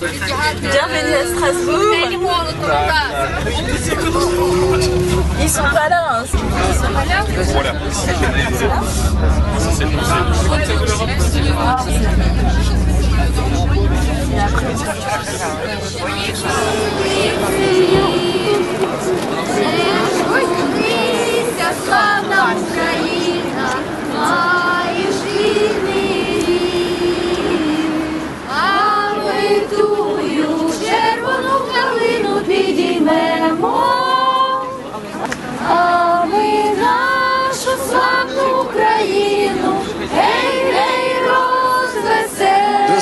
Bienvenue à Strasbourg. Ils sont pas là. hein. Ça, c'est le conseil.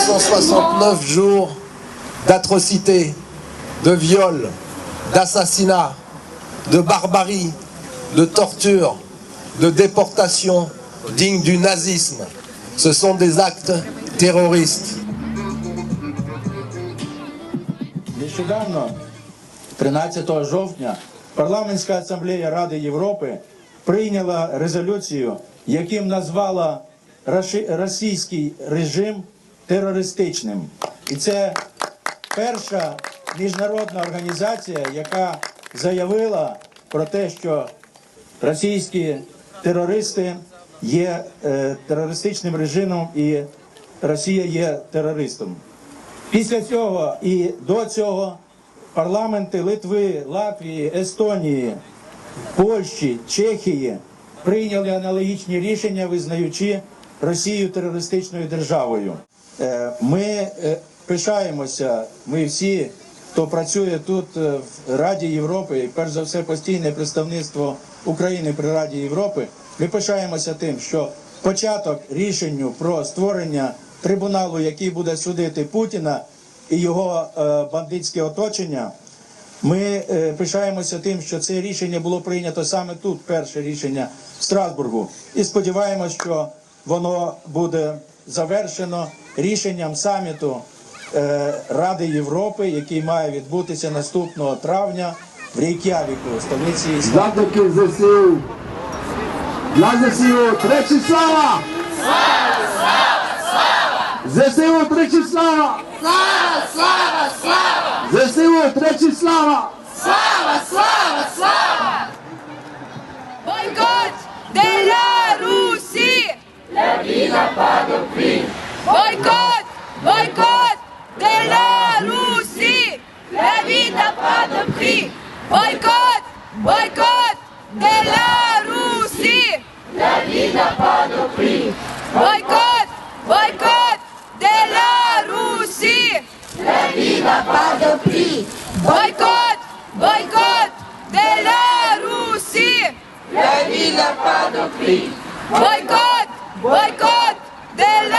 369 jours d'atrocités, de viols, d'assassinats, de barbarie, de torture, de déportation dignes du nazisme. Ce sont des actes terroristes. Нещодавно, 13 жовтня, парламентська асамблея Ради Європи прийняла резолюцію, яким назвала російський режим терористичним. І це перша міжнародна організація, яка заявила про те, що російські терористи є е, терористичним режимом і Росія є терористом. Після цього і до цього парламенти Литви, Латвії, Естонії, Польщі, Чехії прийняли аналогічні рішення, визнаючи Росію терористичною державою. Е, Ми е, пишаємося, ми всі, хто працює тут е, в Раді Європи, і перш за все постійне представництво України при Раді Європи, ми пишаємося тим, що початок рішенню про створення трибуналу, який буде судити Путіна і його бандитське оточення. Ми пишаємося тим, що це рішення було прийнято саме тут, перше рішення в Страсбургу, і сподіваємось, що воно буде завершено рішенням саміту е, Ради Європи, який має відбутися наступного травня в Рейк'явіку, столиці Ісландії. Dla takiej ZSU. Dla ZSU, treći slava! ZSU, treći slava! Slava, slava, slava! ZSU, treći slava! Бойкот Boycott de la Russie. La vie n'a pas de prix. Boycott Boycott de la Russie. La vie n'a pas de prix. Boycott Boycott de la Russie. La vie n'a pas de prix. Boycott Boycott de la Russie. La vie n'a pas de prix. Boycott Boycott de la